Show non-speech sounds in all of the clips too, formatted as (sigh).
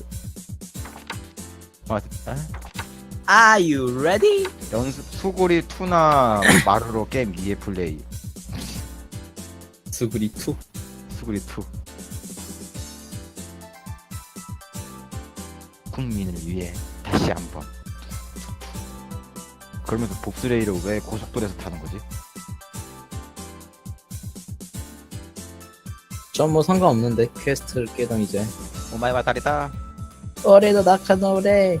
퀘스트 아, Are 아? you ready? 연습 수고리 투나 마루로 게임 2의 플레이 수구리 2 수고리 투 국민을 위해 다시 한번 그러면서 복스레이를 왜 고속도로에서 타는 거지? 전 뭐 상관없는데 퀘스트를 깨던 이제 오마이마 다리다 올해도 낙하 노래.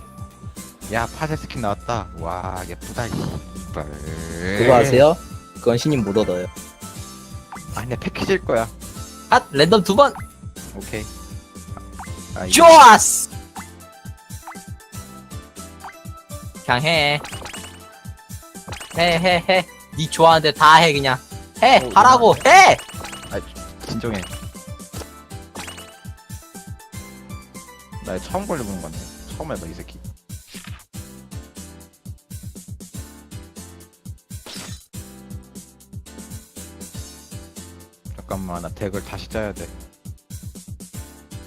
야 파세 스킨 나왔다. 와 예쁘다 그거 아세요? 그건 신임 못 얻어요. 아니 내 패키지일 거야. 아 랜덤 두번! 오케이. 아, 이거- 좋았어! 그냥 해. 해 해 해 니 좋아하는데 다 해 그냥. 해 어, 하라고 해! 진정해 나 처음 걸려보는 건데 처음 해봐 이 새끼. 잠깐만 나 덱을 다시 짜야 돼.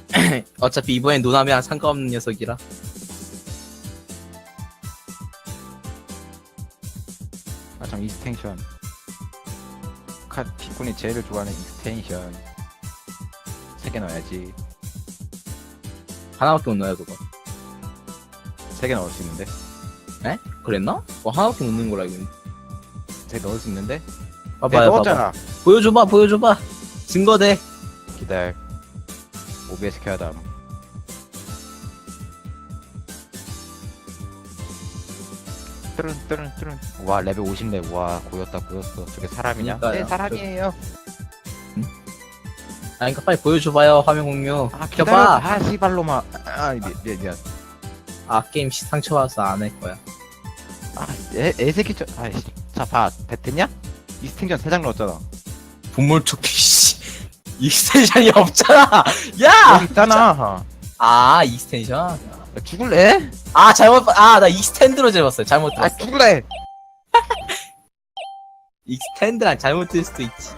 (laughs) 어차피 이번엔 노남이랑 상관없는 녀석이라. 아참 익스텐션. 카 피꾼이 제일 좋아하는 익스텐션. 세 개 넣어야지 하나밖에 못 넣어요 그거? 세 개 넣을 수 있는데? 그랬나? 뭐 하나밖에 못 넣는 거라 있는데 세개 넣을 수 있는데? 봐봐요 내가 봐봐. 넣었잖아. 보여줘봐 보여줘봐. 증거돼. 기다려. OBS 켜야 다음 뜨른 뜨른 뜨른 와 레벨 50렙 와 고였다 고였어. 저게 사람이냐? 그러니까요. 네 사람이에요 아 그니까 빨리 보여줘봐요 화면 공유. 아 기다려 켜봐. 아 씨발로마. 아 미, 미, 미안. 아 게임 시- 상처 받아서 안 할 거야. 아 애, 애새끼 저 아이씨. 자 봐 됐냐? 이스팅전 3장 넣었잖아. 분몰초피 (laughs) 씨. 익스텐션이 없잖아. 야! 여기 있잖아. 아 익스텐션? 야, 죽을래? 아 잘못 아나 익스텐드로 잡았어요. 잘못 아 들었어. 죽을래. (laughs) 익스텐드랑 잘못 들 수도 있지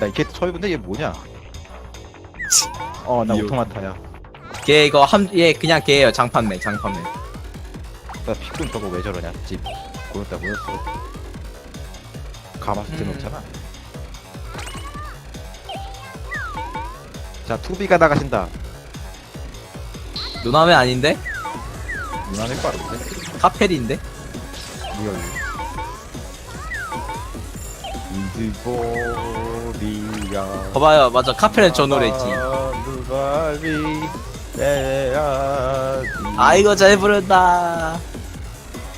나 이게 처음 해본데 얘 뭐냐? 어 나 이거. 오토마타야. 걔 이거 함얘 그냥 걔예요. 장판맨 장판맨. 나 피꾼 저거 왜 저러냐? 집 고였다 고였어. 가마솥에 음. 놓잖아. 자 투비가 나가신다. 누나맨 아닌데? 누나는 빠른데? 카펠인데? 리얼 인 드보리야. 봐봐요 맞아. 카펠은 저 노래지. 아 이거 잘 부른다.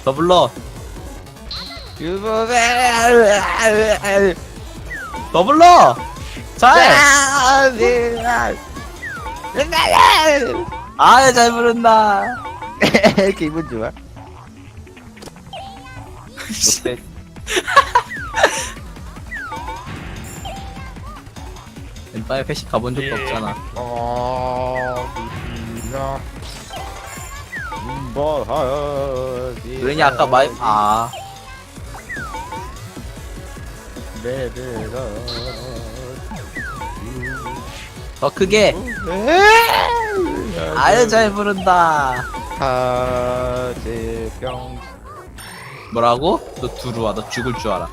더 불러. 더 불러! 잘! 아잘 부른다. (laughs) 기분 좋아 (laughs) (laughs) 왼발 패시 가본 적도 없잖아. 그러니 아까 말.. 아 더 크게. 아유 잘 부른다. 타제병. 뭐라고? 너 두루와 너 죽을 줄 알아.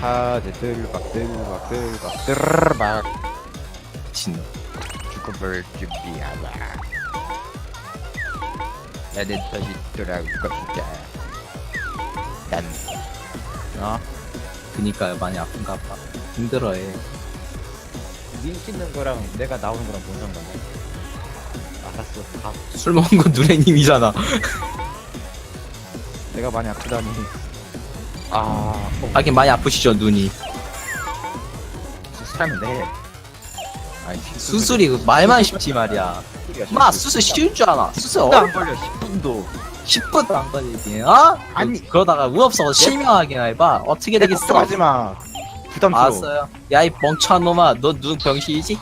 타제 들박 들박 들박 들박 미친놈 죽음을 준비하라 나는 다시 돌아올 것이다. 난. 어? 그니까요 많이 아픈가 봐. 힘들어해. 니 찍는 거랑 내가 나오는 거랑 뭔 상관이야? 알았어 가 술 먹은 건 누레님이잖아. (laughs) 내가 많이 아프다니. 아 어, 하긴 많이 아프시죠 눈이. 수술하면 돼 아니 수술이 그 말만 쉽지 말이야. 마 수술. 쉬울 줄 알아. 수술 안 어? 걸려 10분도. 10분도 안 걸리지 어? 아니. 그러다가 우 없어서 실명하게 해봐. 어떻게 되겠어? 하지 마. 부담스러워. 알았어요. 야 이 멍청한 놈아. 너 눈 병신이지?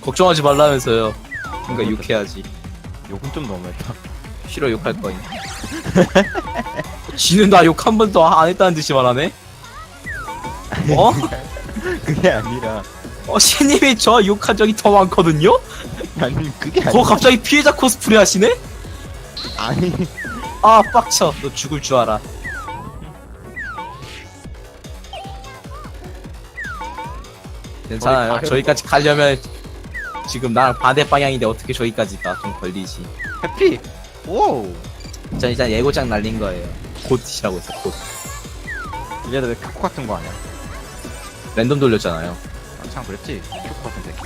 걱정하지 말라면서요. 그러니까 욕해야지. 욕은 좀 너무했다 싫어 욕할 거니. (laughs) 지는 나 욕 한 번도 안 했다는 듯이 말하네 어? (laughs) 그게 아니라. 어 신님이 저 욕한 적이 더 많거든요? 아니 그게 더 갑자기 피해자 코스프레 하시네? 아니. 아 빡쳐. 너 죽을 줄 알아. 괜찮아요. 저기까지 가려면 지금 나랑 반대 방향인데 어떻게 저기까지 가 좀 걸리지? 해피! 오전 일단 예고장 날린 거예요. 곧이라고 했어 곧. 얘들 왜 큐코 같은 거 아니야 랜덤 돌렸잖아요 아, 참 그랬지 큐코 같은 새끼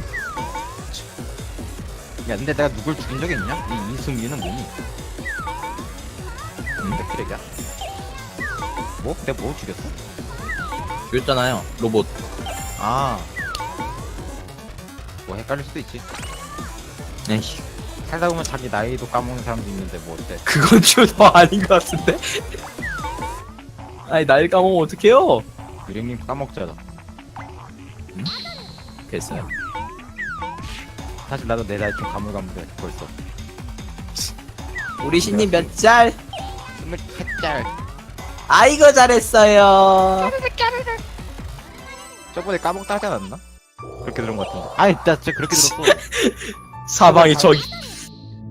야 근데 내가 누굴 죽인 적이 있냐 이 인승이는 뭐니 음, 백키렉이야 뭐? 내가 뭐 죽였어? 죽였잖아요 로봇 아. 뭐 헷갈릴 수도 있지. 에이 살다 보면 자기 나이도 까먹는 사람도 있는데 뭐 어때? 그건 (laughs) 좀 더 아닌 것 같은데? 아니 날 까먹으면 어떡해요 유령님 까먹잖아. 됐어요 사실 나도 내 나이 좀 가물가물해 벌써. 우리 신님 몇 짤? 스물 살짝. 아이고 잘했어요 저번에 까먹다 하지 않았나? 그렇게 들은 것 같은데. 아니 나 진짜 그렇게 들었어. (laughs) 사방이 저기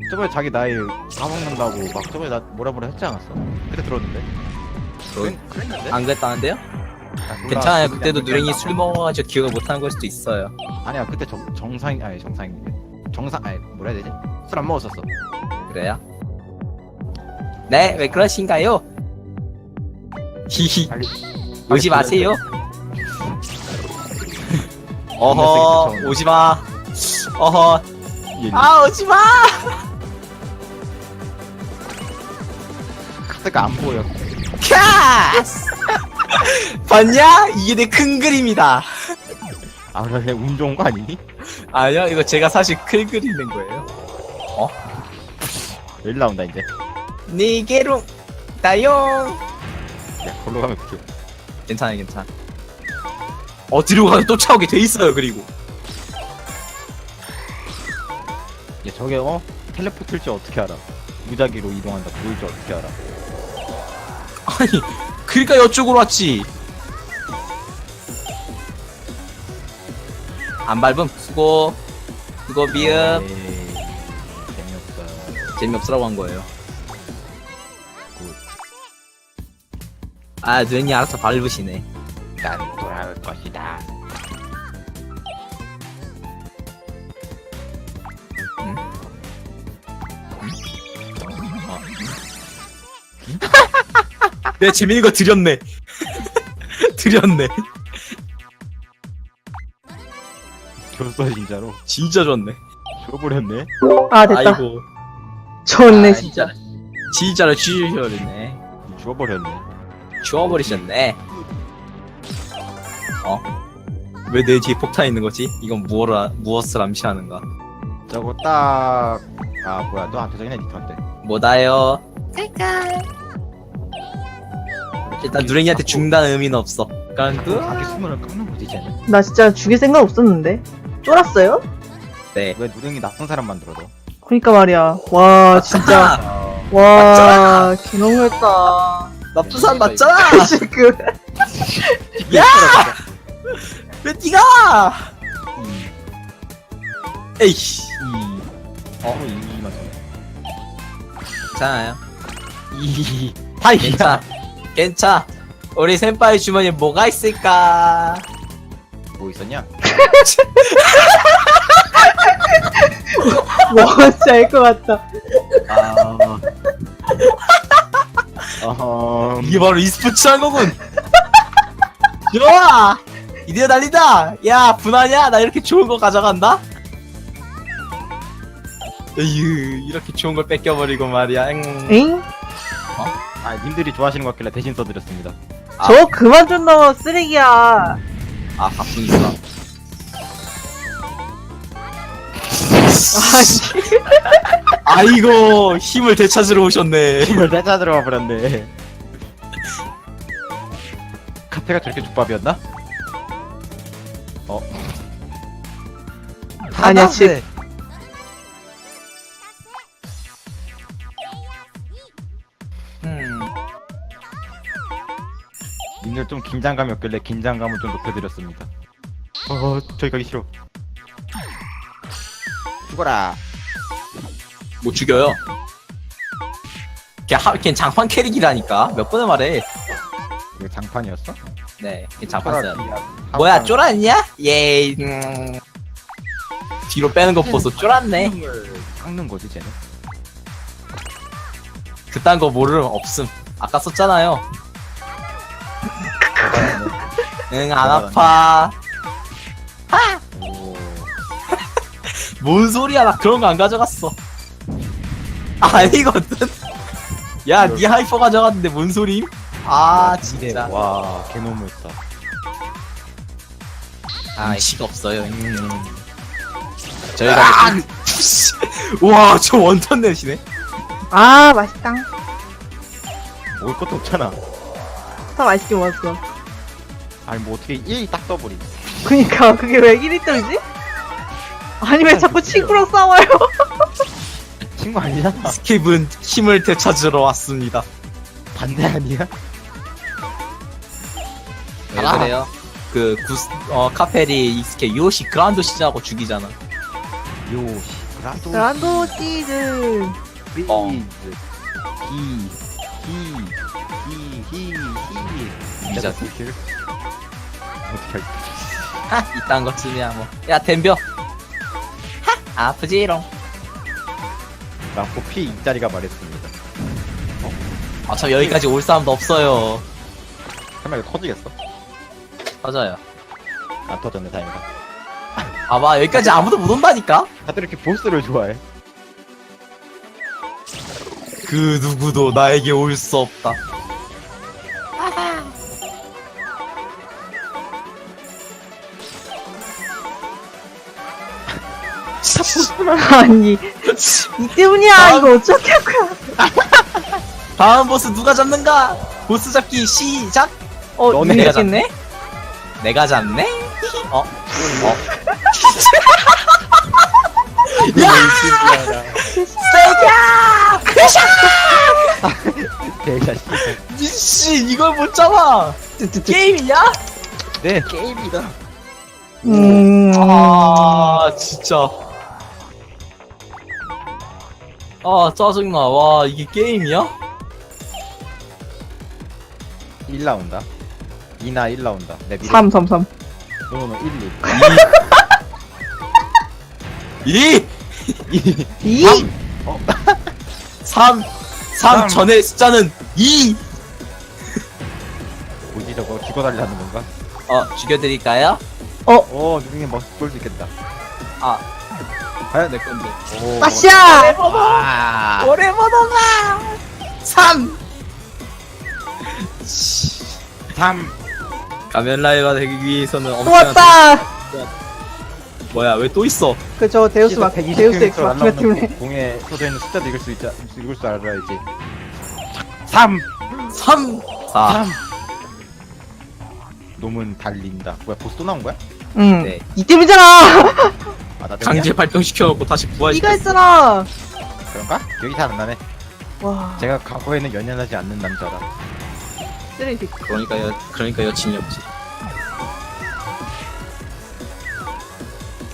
저번에 자기 나이 까먹는다고 막 저번에 나 뭐라 뭐라 했지 않았어? 그때 들었는데. 그랬, 그랬는데? 안 그랬다는데요? 아. 괜찮아요 그때 그때도 안 누랭이. 술 먹어가지고 기억을 못하는 걸 수도 있어요 아니야 그때 정, 정상 아니 정상인데. 정상 아니 뭐라 해야 되지? 술 안 먹었었어. 그래요? 네, 왜 그러신가요? 히히, 빨리 오지 마세요. 어허, 오지 마. 어허, 예, 아, 오지 마. 카드가 안 보여. 카스. (laughs) 봤냐? 이게 내 큰 그림이다. 아 그래 운 좋은 거 아니니? 아니요, 이거 제가 사실 큰 그리는 거예요. 일 나온다 이제. 니게롱, 나용. 야 걸로 가면 그게. 괜찮아, 괜찮아. 어디로 가도 쫓아오게 돼 있어요, 그리고. 야 저게 어 텔레포트일지 어떻게 알아? 무작위로 이동한다 보일지 어떻게 알아? 아니, 그러니까 이쪽으로 왔지. 안 밟음 수고 수고 미음 에이, 재미없다. 재미없으라고 한 거예요 굿. 아 눈이 알아서 밟으시네 난 돌아올 것이다. 내가 재밌는 거 드렸네 (laughs) 드렸네 줬어 진짜로. 진짜 좋네 줘버렸네. 아 됐다. 아이고 좋네 아, 진짜. 진짜로 주셔버리네 줘버렸네. 주워버리셨네 어? 왜 내 뒤에 폭탄 있는 거지? 이건 무엇을, 무엇을 암시하는가 저거 딱. 아 뭐야 너 앞에 서있네 니턴데. 뭐다요 일단 누랭이한테 죽는다는 의미는 없어 깐두 자기 수면을 깎는 거지 쟤는. 나 진짜 죽일 생각 없었는데. 쫄았어요? 네 왜 누렁이 나쁜 사람 만들어도? 그러니까 말이야. 와 진짜. 아, 와 개너무했다. 나쁜 사람 맞잖아 지금. 야! 왜 니가 이, 에이씨 이, 어, 이, 맞아. 괜찮아요 이, 다이야. 괜찮아 괜찮아. 우리 센파이 주머니에 뭐가 있을까? 뭐 있었냐? (laughs) 뭔지 알것 같다. 아, 어, 이게 바로 e스포츠 한 거군! 좋아! 이대로 달린다! 야 분하냐? 나 이렇게 좋은 거 가져간다? 에휴 이렇게 좋은 걸 뺏겨버리고 말이야. 엥. 엥? 아, 님들이 좋아하시는 것 같길래 대신 써드렸습니다. 아. 저 그만 좀 넣어 쓰레기야. 아 가풍 있어 아씨. 아이고 힘을 되찾으러 오셨네 힘을 내자 들어와 버렸네. 카페가 저렇게 족밥이었나? 아니야 지 님들 좀 긴장감이 없길래 긴장감을 좀 높여드렸습니다. 어 저기 가기 싫어 죽어라 못 죽여요. 걔 하, 걔 장판 캐릭이라니까. 몇 번을 말해. 이거 장판이었어? 네, 걔 장판 써야 돼. 아, 뭐야, 쫄았냐? 예, 음... 뒤로 빼는 거 보소, 쫄았네. 깎는 거지 쟤는 그딴 거 모르면 없음. 아까 썼잖아요. 응, 안 아파. 오 (laughs) 뭔 소리야, 나 그런 거 안 가져갔어. 아니거든. 야, 니 하이퍼 가져갔는데 뭔 소림? 아, 진짜. 와 개너무했다 아, 시가 없어요. 음. 저희가. 아! 씨. (laughs) 와, 저 원턴 내시네. 아, 맛있다. 먹을 것도 없잖아 다 맛있게 먹었어. 아니 뭐 어떻게 1딱 떠버리 그니까, 그게 왜 1리터이지? 아니, 왜 자꾸 친구랑 싸워요? (laughs) 친구 아니잖아 스킵은 힘을 되찾으러 왔습니다. 반대 아니야? 왜 그래요? 그 구스 어 카페리 익스케 요시 그란도 시작하고 죽이잖아. 요시 그라도 란도 치즈. 어. 히히히히히 진짜. 어떻게 할하 이딴 것쯤이야 뭐. 야 덤벼. 하 아프지롱. 라포 피 이자리가 말했습니다 아참 여기까지 올 사람도 없어요. 설마 이거 터지겠어? 맞아요. 안 터졌네 다행이다 봐봐 여기까지 아무도 못 온다니까. 다들 이렇게 보스를 좋아해 그 누구도 나에게 올 수 없다. 아니, 이 때문이야. 이거 어떻게 할 거야? (laughs) 다음 보스 누가 잡는가? 보스 잡기 시작. 어, 너네 내가 이겼네? 잡네. 내가 잡네. (laughs) 어? 어? 대샤 씨씨 이걸 못 잡아. 게임이냐? 네 게임이다 음. 아 진짜 아 짜증나. 와 이게 게임이야? 1 나온다. 2나 1 나온다. 내 미래. 3, 3, 3. 너는 1 2 2 2! 3 3 삼. 전의 숫자는 2 뭐지 저거 죽어달라는 건가? 어, 죽여드릴까요? 오 누군가 볼수 있겠다. 아 과연 내 건데. 오 빠샤! 아! 오래 보더가 3 3 가면라이가 되기 위해서는 또 엄청난 왔다! 뭐야 왜 또 있어? 그저 데우스 막, 데우스 엑스 마키나 때문에. 공에 써져 있는 숫자도 읽을 수 있자 읽을 줄 알아야지 3 3 4 3 놈은 달린다. 뭐야 보스 또 나온 거야? 응. 네. 이 때문이잖아! (laughs) 아 나 강제 발동시켜놓고 다시 이가 부활시켰어 했잖아! 그런가? 기억이 잘 안 나네 와, 제가 과거에는 연연하지 않는 남자라 쓰레기. 그러니까 여, 그러니까 여친이 없지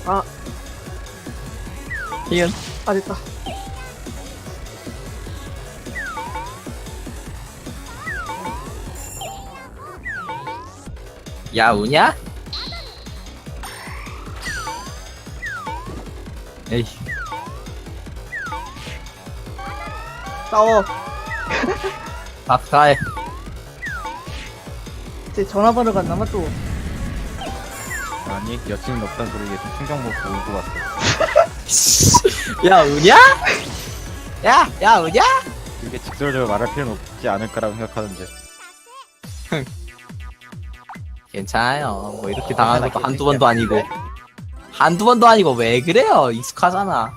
아. 희은 아, 됐다. 야 우냐? 에이 싸워. 박사해 제 전화번호 갔나봐, 또. 아니 여친이 없다는 소리에 좀 충격 먹고 울고 왔어 (laughs) 야 우냐? 야! 야 우냐? 이게 직설적으로 말할 필요는 없지 않을까라고 생각하는데 (laughs) 괜찮아요 뭐 이렇게 당하는 것도 한두 번도 아니고 한두 번도 아니고 왜 그래요 익숙하잖아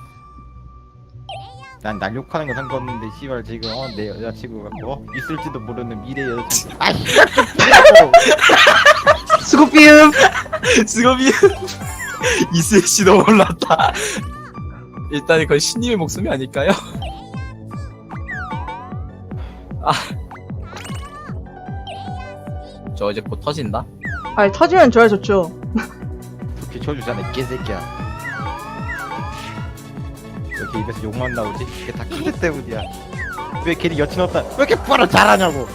난 날 욕하는 건 상관없는데 씨발 지금 어, 내 여자친구가 뭐 있을지도 모르는 미래 여자친구 아 씨발 (laughs) 수고비음! 이슬씨 너무 올랐다 일단 이건 신님의 목숨이 아닐까요? 아. 저 이제 곧 터진다 아니, 터지면 좋아, 좋죠. (laughs) 쳐주잖아 이 개새끼야. 이렇게 입에서 욕만 나오지? 이게 다 키드 때문이야. 왜 괜히 여친 없다 왜 이렇게 바로 잘하냐고.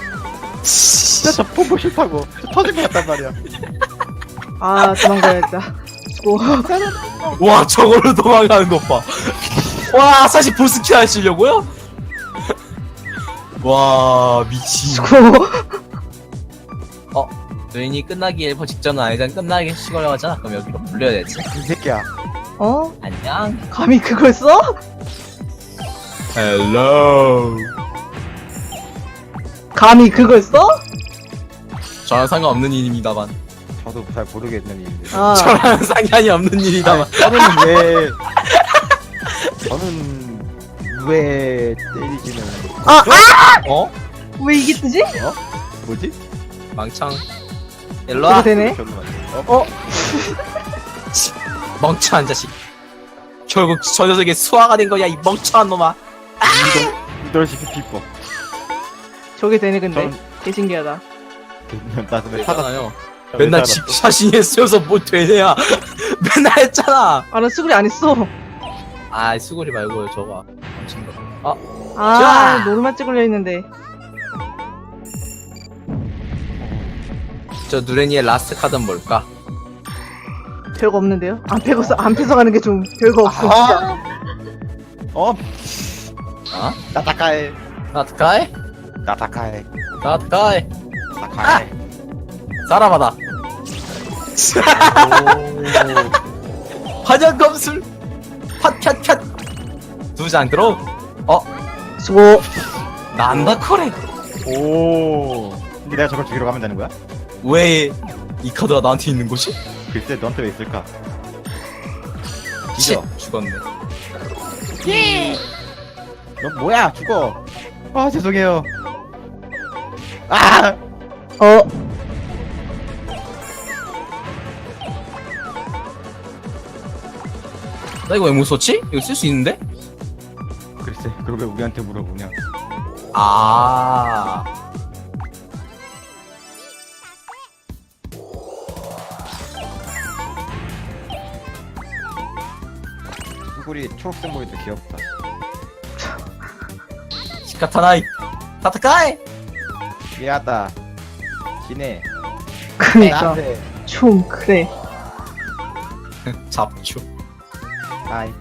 진짜 저 폼보 싫다고. 저 터질 것 같단 말이야. 아 도망가야겠다. 와 저걸로 도망가는 것 봐 와 사실 보스키 하시려고요? 와 미친 노인이 끝나기 일보 직전은 아니잖아 끝나기 시간을 하잖아 그럼 여기로 물려야 되지 이 새끼야 어? 안녕 감히 그걸 써? 헬로 감히 그걸 써? 저랑 상관없는 일입니다만 저도 잘 모르겠는 일인데 아 (laughs) 저랑 상관이 없는 일이다만 아니, 저는 왜 저는 왜 때리지는 아! 어? 왜 이게 뜨지? 뭐지? 망창 일로와. 되네. 어? (laughs) 멍청한 자식. 결국 저 녀석의 수화가 된 거야 이 멍청한 놈아. 이돌시키 비법. 저게 되네 근데. 전- 개 신기하다. 나도 왜 사다 맨날 지 자신이 쓰여서 뭐 되냐. (laughs) 맨날 했잖아. 아나 수그리 안 했어. 아 수고리 말고요 저거. 거. 아 좋아. 노르만 찍으려 했는데 저 누레니의 라스트 카드는 뭘까? 별거 없는데요? 안 패고서 안 패서 가는 게 좀 별거 없어. 진짜 어? 어? 나타카에 나트카이? 나타카에 나트카이. 나타카에 사라바다. 환영검술. 팟팟팟. 두 장 들어 수고. 난다 커레. 오. 근데 내가 저걸 주기로 가면 되는 거야? 왜 이 카드가 나한테 있는 거지? 글쎄 너한테 왜 있을까? 치. 뒤져 죽었네. 너 뭐야? 죽어. 아 죄송해요. 아! 어? 나 이거 왜 못 썼지? 이거 쓸 수 있는데? 글쎄 그걸 왜 우리한테 물어보냐? 아 수구리 초록색 머리도 귀엽다. 시카타나이. 타타카이! 미안하다. 지네. 그니까. 나한테. 좀 그래. (laughs) 잡초. 아이.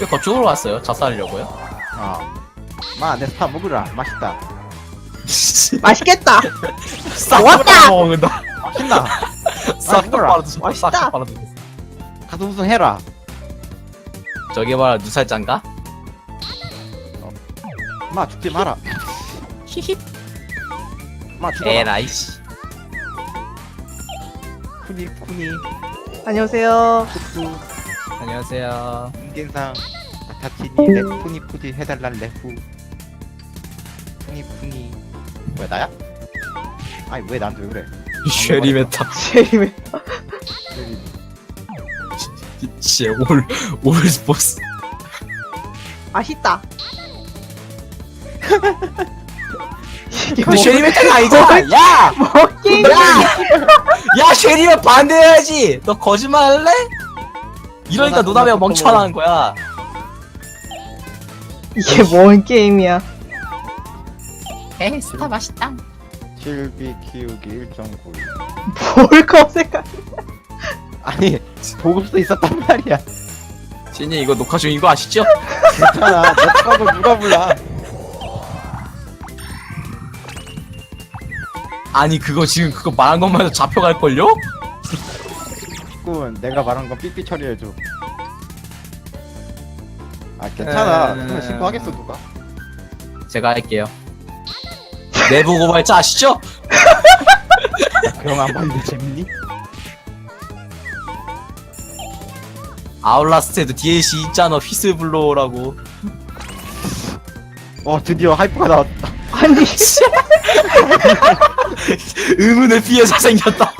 왜 거쪽으로 왔어요? 자살하려고요? 아마 내 스타 먹으라. 맛있다. (laughs) 맛있겠다. 싹 왔다! 먹는다. 맛있나? (laughs) 싹 먹어라. 맛있다. 싹 가서 우승해라 저게 바로 누살장가? 마 죽지 마라. 히히. 마 죽어라. 에라이씨. 쿠니 쿠니. 안녕하세요. 푸푸 안녕하세요. 인겐상 다타치니 레푸니 푸디 해달란 레후. 푸니 푸니. 뭐야 나야? 아니 왜 나한테 왜 그래? 쉐리 메타. 제이메 씨, 올, 올 보스. 맛있다 근데 쉐리 메타가 아니잖아! 야! 뭐 게임 야! 야, 쉐리면 반대해야지! 너 거짓말 할래? 이러니까 너 노담이가 나 멍청한 거야. 이게 뭔 게임이야 에이, 스타 맛있다. 7비 키우기 1.9 (laughs) 뭘 검색하 아니 보급소 있었단 말이야 진이 이거 녹화 중인 거 아시죠? 괜찮아 내 거고 누가 몰라 아니, 그거 지금 그거 말한 것만 해도 잡혀갈걸요? 자꾸 내가 말한 건 삐삐 처리해줘 아 괜찮아 에- 그러면 신고하겠어 누가 제가 할게요. 내부 고발자 아시죠? 그럼 안 봤는데 재밌니? 아울라스트에도 DLC 있잖아, 휘슬블로우라고. 어 드디어 하이프가 나왔다 아니 (laughs) 의문의 피해자 생겼다.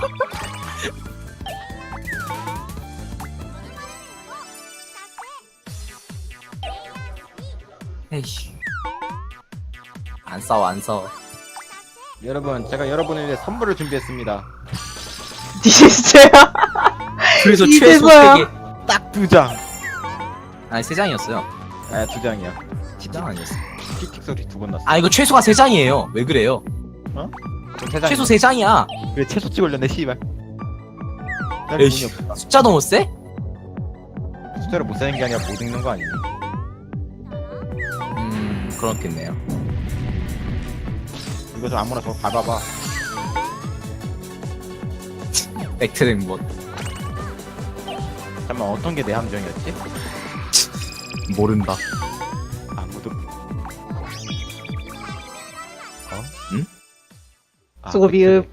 에이씨. 안 싸워, 안 싸워. 여러분 제가 여러분을 위해 선물을 준비했습니다 (laughs) 진짜야 그래서 최소 뭐야? 3개 딱 두 장. 아니 3장이었어요 아, 두 장이야. 10장 아니었어 킥킥 소리 두 번 났어. 아 이거 최소가 3장이에요 왜 그래요 그럼 세 장. 최소 3장이야 왜 최소 찍으려네, 씨발. 난 에이씨. 돈이 없다. 숫자 너무 세? 숫자를 못 세는 게 아니라 못 읽는 거 아니니? 음 그렇겠네요 좀 아무나 저거 밟아봐. 백트랙 뭐 잠깐만, 어떤 게 내 함정이었지? 모른다 아무도. 어? 응? 아, 수고 비읍.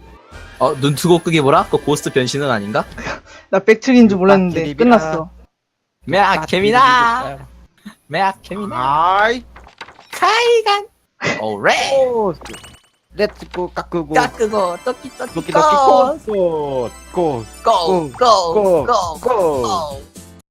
어눈 뜨고 끄기 뭐라? 그거 고스트 변신은 아닌가? (laughs) 나 백트리인 줄 몰랐는데 빡빡이비라. 끝났어. 메아 케미나 메아 케미나 아이. 카이간 오레 오. 렛츠고 깎고. 깎고 떡기 떡기 도끼 도끼 꽃꽃 꽃 고고고고고